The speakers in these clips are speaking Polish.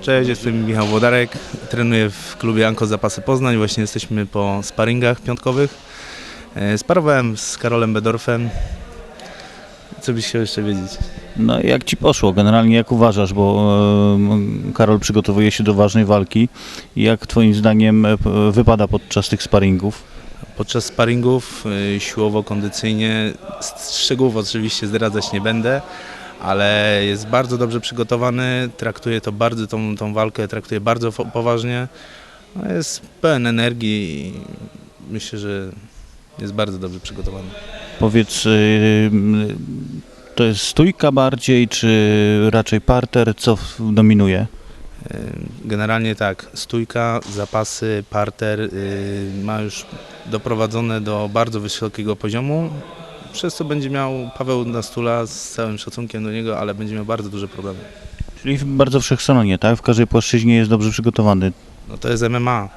Cześć, jestem Michał Włodarek, trenuję w klubie Anko Zapasy Poznań, właśnie jesteśmy po sparingach piątkowych. E, Sparowałem z Karolem Bedorfem. Co byś chciał jeszcze wiedzieć? No jak ci poszło? Generalnie jak uważasz, bo e, Karol przygotowuje się do ważnej walki. Jak twoim zdaniem e, wypada podczas tych sparingów? Podczas sparingów y, siłowo-kondycyjnie, s- szczegółów oczywiście zdradzać nie będę, ale jest bardzo dobrze przygotowany, traktuje to bardzo, tą, tą walkę traktuje bardzo poważnie. No, jest pełen energii i myślę, że jest bardzo dobrze przygotowany. Powiedz, e, m, to jest stójka bardziej, czy raczej parter? Co dominuje? Y, Generalnie tak, stójka, zapasy, parter y, ma już doprowadzone do bardzo wysokiego poziomu, przez co będzie miał Paweł Nastula z całym szacunkiem do niego, ale będzie miał bardzo duże problemy. Czyli bardzo wszechstronnie, tak? W każdej płaszczyźnie jest dobrze przygotowany. No to jest MMA,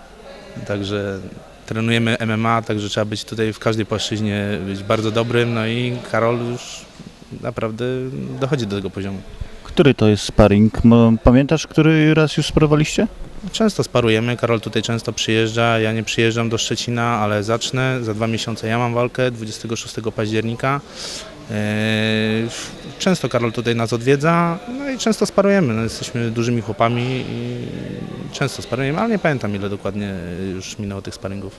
także trenujemy MMA, także trzeba być tutaj w każdej płaszczyźnie być bardzo dobrym, no i Karol już naprawdę dochodzi do tego poziomu. Który to jest sparring? Pamiętasz, który raz już sparowaliście? Często sparujemy, Karol tutaj często przyjeżdża, ja nie przyjeżdżam do Szczecina, ale zacznę, za dwa miesiące ja mam walkę, 26 października. Eee, Często Karol tutaj nas odwiedza, no i często sparujemy, no, jesteśmy dużymi chłopami i często sparujemy, ale nie pamiętam ile dokładnie już minęło tych sparingów.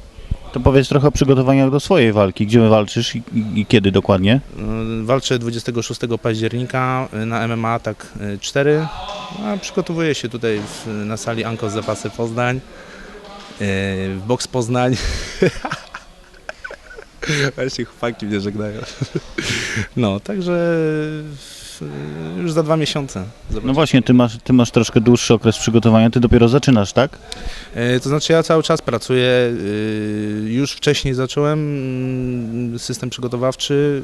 To powiedz trochę o przygotowaniach do swojej walki. Gdzie walczysz i, i, kiedy dokładnie? No, Walczę 26 października na MMA tak 4, a przygotowuję się tutaj w, na sali Anko Zapasy Poznań, yy, w Box Poznań. Właśnie chłopaki mnie żegnają. No, także już za dwa miesiące. No Zobaczymy. właśnie, ty masz, ty masz troszkę dłuższy okres przygotowania, ty dopiero zaczynasz, tak? E, To znaczy ja cały czas pracuję, y, już wcześniej zacząłem mm, system przygotowawczy,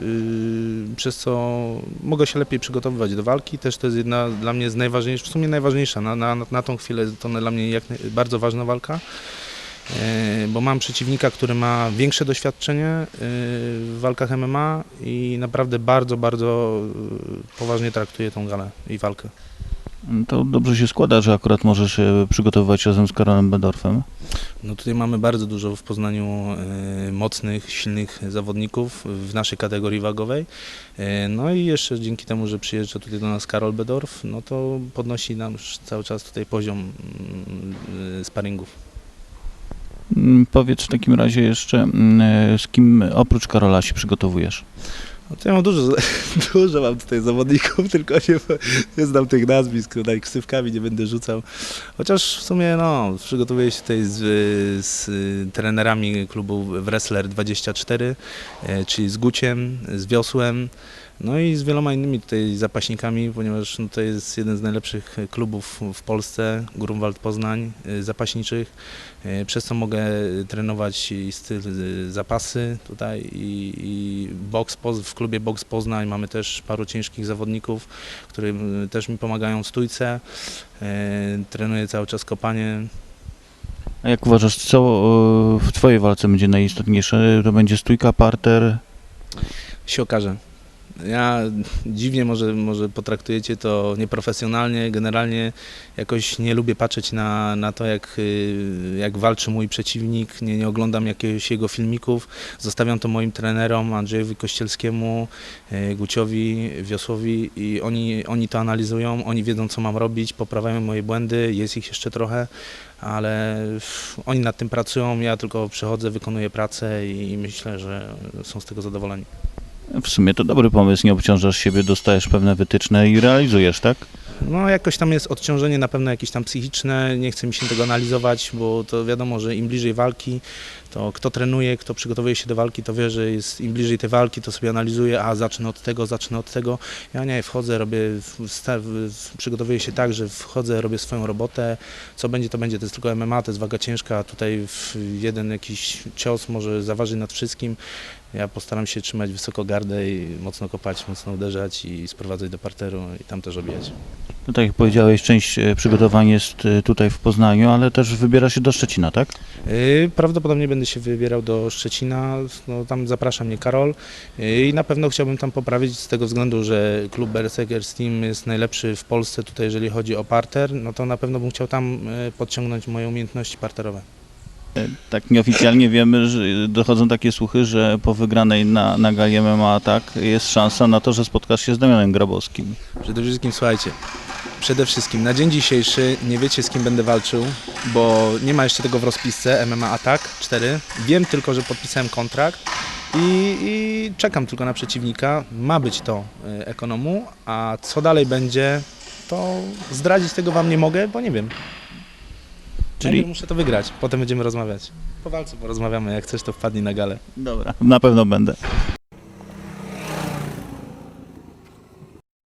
y, przez co mogę się lepiej przygotowywać do walki. Też to jest jedna dla mnie z najważniejszych, w sumie najważniejsza, na, na, na tą chwilę to dla mnie jak, bardzo ważna walka. E, Bo mam przeciwnika, który ma większe doświadczenie y, w walkach MMA i naprawdę bardzo, bardzo y, poważnie traktuje tą galę i walkę. To dobrze się składa, że akurat możesz się przygotowywać razem z Karolem Bedorfem. No tutaj mamy bardzo dużo w Poznaniu e, mocnych, silnych zawodników w naszej kategorii wagowej. E, no i jeszcze dzięki temu, że przyjeżdża tutaj do nas Karol Bedorf, no to podnosi nam już cały czas tutaj poziom mm, e, sparingów. Mm, Powiedz w takim razie jeszcze, mm, e, z kim oprócz Karola się przygotowujesz? No ja mam dużo, dużo mam tutaj zawodników, tylko nie, nie znam tych nazwisk, tutaj ksywkami nie będę rzucał. Chociaż w sumie no, przygotowuję się tutaj z, z trenerami klubu Wrestler 24, e, czyli z Guciem, z Wiosłem, no i z wieloma innymi tutaj zapaśnikami, ponieważ no, to jest jeden z najlepszych klubów w Polsce, Grunwald Poznań, e, zapaśniczych, e, przez co mogę trenować i styl e, zapasy tutaj i, i boks w klubie Box Poznań mamy też paru ciężkich zawodników, którzy e, też mi pomagają w stójce. Trenuję cały czas kopanie. A jak uważasz, co w twojej walce będzie najistotniejsze? To będzie stójka, parter? się okaże. Ja dziwnie może, może potraktujecie to nieprofesjonalnie, generalnie jakoś nie lubię patrzeć na, na to, jak, y, jak walczy mój przeciwnik, nie, nie oglądam jakiegoś jego filmików, zostawiam to moim trenerom, Andrzejowi Kościelskiemu, y, Guciowi, Wiosłowi i oni, oni to analizują, oni wiedzą co mam robić, poprawiają moje błędy, jest ich jeszcze trochę, ale oni nad tym pracują, ja tylko przychodzę, wykonuję pracę i myślę, że są z tego zadowoleni. W sumie to dobry pomysł, nie obciążasz siebie, dostajesz pewne wytyczne i realizujesz, tak? No jakoś tam jest odciążenie na pewno jakieś tam psychiczne, nie chce mi się tego analizować, bo to wiadomo, że im bliżej walki, to kto trenuje, kto przygotowuje się do walki, to wie, że jest im bliżej tej walki, to sobie analizuje, a zacznę od tego, zacznę od tego. Ja nie, wchodzę, robię, przygotowuję się tak, że wchodzę, robię swoją robotę, co będzie, to będzie, to jest tylko MMA, to jest waga ciężka, tutaj jeden jakiś cios może zaważy nad wszystkim. Ja postaram się trzymać wysoko gardę i mocno kopać, mocno uderzać i sprowadzać do parteru i tam też obijać. No tak jak powiedziałeś, część e, przygotowań jest e, tutaj w Poznaniu, ale też wybiera się do Szczecina, tak? Yy, Prawdopodobnie będę się wybierał do Szczecina, no, tam zaprasza mnie Karol i na pewno chciałbym tam poprawić z tego względu, że klub Berserkers Team jest najlepszy w Polsce tutaj, jeżeli chodzi o parter, no to na pewno bym chciał tam podciągnąć moje umiejętności parterowe. E, Tak nieoficjalnie wiemy, że dochodzą takie słuchy, że po wygranej na, na gali MMA tak jest szansa na to, że spotkasz się z Damianem Grabowskim. Przede wszystkim słuchajcie, przede wszystkim na dzień dzisiejszy nie wiecie z kim będę walczył, bo nie ma jeszcze tego w rozpisce MMA Attack 4. Wiem tylko, że podpisałem kontrakt i, i czekam tylko na przeciwnika. Ma być to y, ekonomu, a co dalej będzie, to zdradzić tego wam nie mogę, bo nie wiem. Czyli- muszę to wygrać, potem będziemy rozmawiać. Po walce porozmawiamy, jak chcesz to wpadnij na galę. Dobra. Na pewno będę.